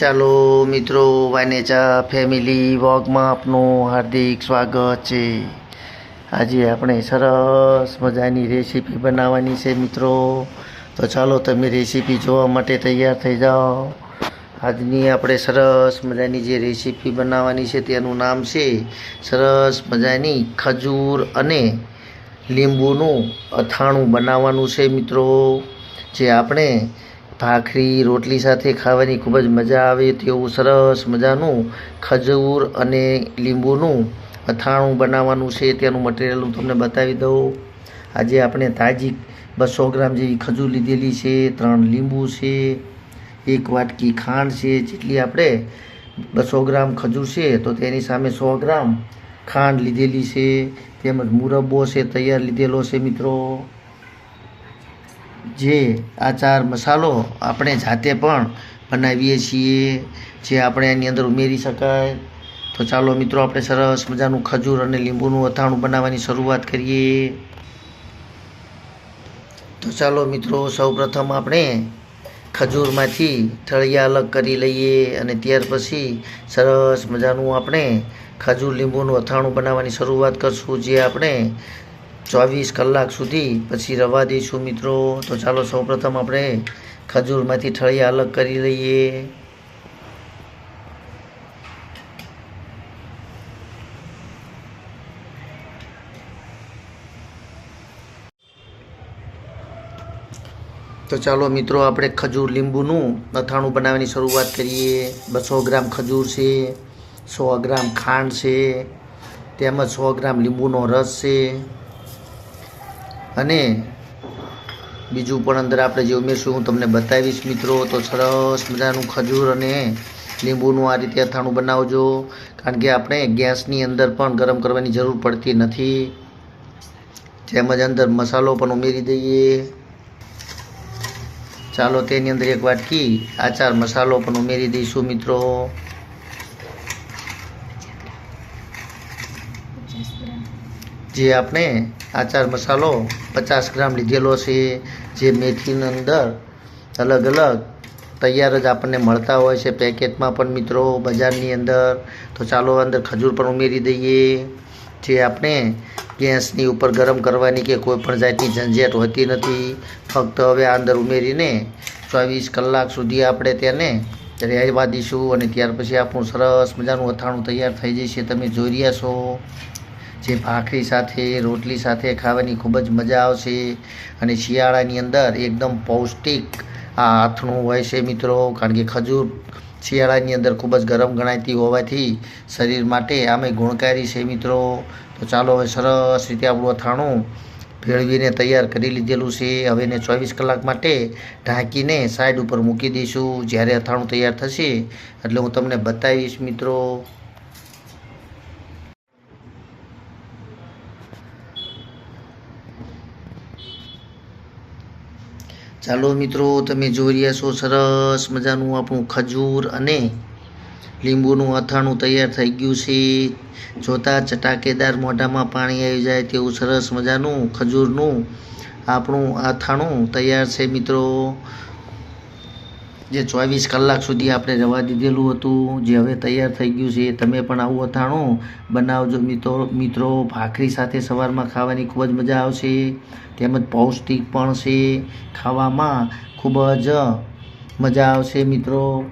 ચાલો મિત્રો, વાનેચા ફેમિલી વોગમાં આપનું હાર્દિક સ્વાગત છે. આજે આપણે સરસ મજાની રેસીપી બનાવવાની છે મિત્રો. તો ચાલો તમે રેસીપી જોવા માટે તૈયાર થઈ જાઓ. આજની આપણે સરસ મજાની જે રેસીપી બનાવવાની છે તેનું નામ છે સરસ મજાની ખજૂર અને લીંબુનું અથાણું બનાવવાનું છે મિત્રો. જે આપણે ભાખરી, રોટલી સાથે ખાવાની ખૂબ જ મજા આવે તેવું સરસ મજાનું ખજૂર અને લીંબુનું અથાણું બનાવવાનું છે. તેનું મટીરિયલ હું તમને બતાવી દઉં. આજે આપણે તાજી બસો ગ્રામ જેવી ખજૂર લીધેલી છે, ત્રણ લીંબુ છે, એક વાટકી ખાંડ છે. જેટલી આપણે બસો ગ્રામ ખજૂર છે તો તેની સામે સો ગ્રામ ખાંડ લીધેલી છે. તેમજ મુરબ્બો છે, તૈયાર લીધેલો છે મિત્રો. જે આ ચાર મસાલો આપણે જાતે પણ બનાવીએ છીએ, જે આપણે એની અંદર ઉમેરી શકાય. તો ચાલો મિત્રો, આપણે સરસ મજાનું ખજૂર અને લીંબુનું અથાણું બનાવવાની શરૂઆત કરીએ. તો ચાલો મિત્રો, સૌપ્રથમ આપણે ખજૂરમાંથી થળિયા અલગ કરી લઈએ અને ત્યાર પછી સરસ મજાનું આપણે ખજૂર લીંબુનું અથાણું બનાવવાની શરૂઆત કરશું, જે આપણે ચોવીસ કલાક સુધી. પછી રવા દઈશું મિત્રો. તો ચાલો સૌપ્રથમ આપણે ખજૂરમાંથી ઠળિયા અલગ કરી લઈએ. તો ચાલો મિત્રો, આપણે ખજૂર લીંબુનું અથાણું બનાવવાની શરૂઆત કરીએ. બસો ગ્રામ ખજૂર છે, સો ગ્રામ ખાંડ છે, તેમજ સો ગ્રામ લીંબુનો રસ છે. અને બીજું પણ અંદર આપણે જે ઉમેરશું, હું તમને બતાવીશ મિત્રો. તો સરસ મજાનું ખજૂર અને લીંબુનું આ રીતે અથાણું બનાવજો. કારણ કે આપણે ગેસની અંદર પણ ગરમ કરવાની જરૂર પડતી નથી. તેમજ અંદર મસાલો પણ ઉમેરી દઈએ. ચાલો તેની અંદર એક વાટકી આચાર મસાલો પણ ઉમેરી દઈશું મિત્રો. જે આપણે આચાર મસાલો પચાસ ગ્રામ લીધેલો છે, જે મેથીની અંદર અલગ અલગ તૈયાર જ આપણને મળતા હોય છે. પેકેટમાં પણ મિત્રો બજારની અંદર તો ચાલો અંદર ખજૂર પણ ઉમેરી દઈએ. જે આપણે ગેસની ઉપર ગરમ કરવાની કે કોઈ પણ જાતની ઝંઝેટ હોતી નથી. ફક્ત હવે આ અંદર ઉમેરીને ચોવીસ કલાક સુધી આપણે તેને રહેવા દઈશું અને ત્યાર પછી આપણું સરસ મજાનું અથાણું તૈયાર થઈ જશે. તમે જોઈ રહ્યા છો. જે ભાખરી સાથે, રોટલી સાથે ખાવાની ખૂબ જ મજા આવશે. અને શિયાળાની અંદર એકદમ પૌષ્ટિક આ આથણું હોય છે મિત્રો. કારણ કે ખજૂર શિયાળાની અંદર ખૂબ જ ગરમ ગણાતી હોવાથી શરીર માટે આમે ગુણકારી છે મિત્રો. તો ચાલો હવે સરસ રીતે આપણું અથાણું ભેળવીને તૈયાર કરી લીધેલું છે. હવે એને ચોવીસ કલાક માટે ઢાંકીને સાઈડ ઉપર મૂકી દઈશું. જ્યારે અથાણું તૈયાર થશે, એટલે હું તમને બતાવીશ મિત્રો. ચાલો મિત્રો, તમે જોઈ રહ્યા છો સરસ મજાનું આપણું ખજૂર અને લીંબુનું અથાણું તૈયાર થઈ ગયું છે. જોતા ચટાકેદાર મોઢામાં પાણી આવી જાય તેવું સરસ મજાનું ખજૂરનું આપણું અથાણું તૈયાર છે મિત્રો. જે ચોવીસ કલાક સુધી આપણે રવા દીધેલું હતું, જે હવે તૈયાર થઈ ગયું છે, તમે પણ આવું અથાણું. બનાવજો મિત્રો મિત્રો, ભાખરી સાથે સવારમાં ખાવાની ખૂબ જ મજા આવશે. તેમજ પૌષ્ટિક પણ છે. ખાવામાં ખૂબ જ મજા આવશે મિત્રો.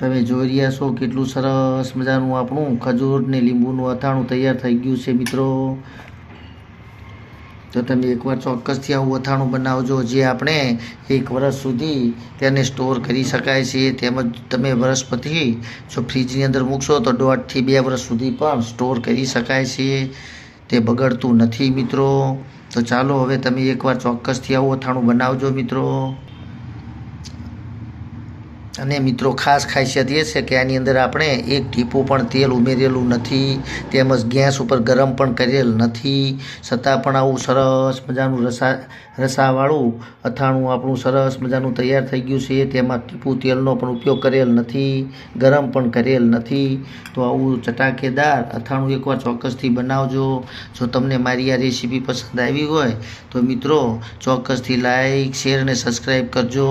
તમે જોઈ રહ્યા છો કેટલું સરસ મજાનું આપણું ખજૂર ને લીંબુનું અથાણું તૈયાર થઈ ગયું છે મિત્રો. તો તમે એકવાર ચોક્કસથી આવું અથાણું બનાવજો, જે આપણે એક વર્ષ સુધી તેને સ્ટોર કરી શકાય છે. તેમજ તમે વર્ષ પછી જો ફ્રીજની અંદર મૂકશો તો દોઢથી બે વર્ષ સુધી પણ સ્ટોર કરી શકાય છે. તે બગડતું નથી મિત્રો. તો ચાલો હવે તમે એકવાર ચોક્કસથી આવું અથાણું બનાવજો મિત્રો. અને મિત્રો ખાસ ખાસિયત એ છે કે આની અંદર આપણે એક ટીપું પણ તેલ ઉમેરેલું નથી, તેમજ ગેસ ઉપર ગરમ પણ કરેલ નથી. છતાં પણ આવું સરસ મજાનું રસા, રસાવાળું અથાણું આપણું સરસ મજાનું તૈયાર થઈ ગયું છે, તેમાં ટીપું તેલનો પણ ઉપયોગ કરેલ નથી, ગરમ પણ કરેલ નથી. તો આવું ચટાકેદાર અથાણું એકવાર ચોક્કસથી બનાવજો. જો તમને મારી આ રેસીપી પસંદ આવી હોય, તો મિત્રો ચોક્કસથી લાઈક, શેર અને સબસ્ક્રાઈબ કરજો.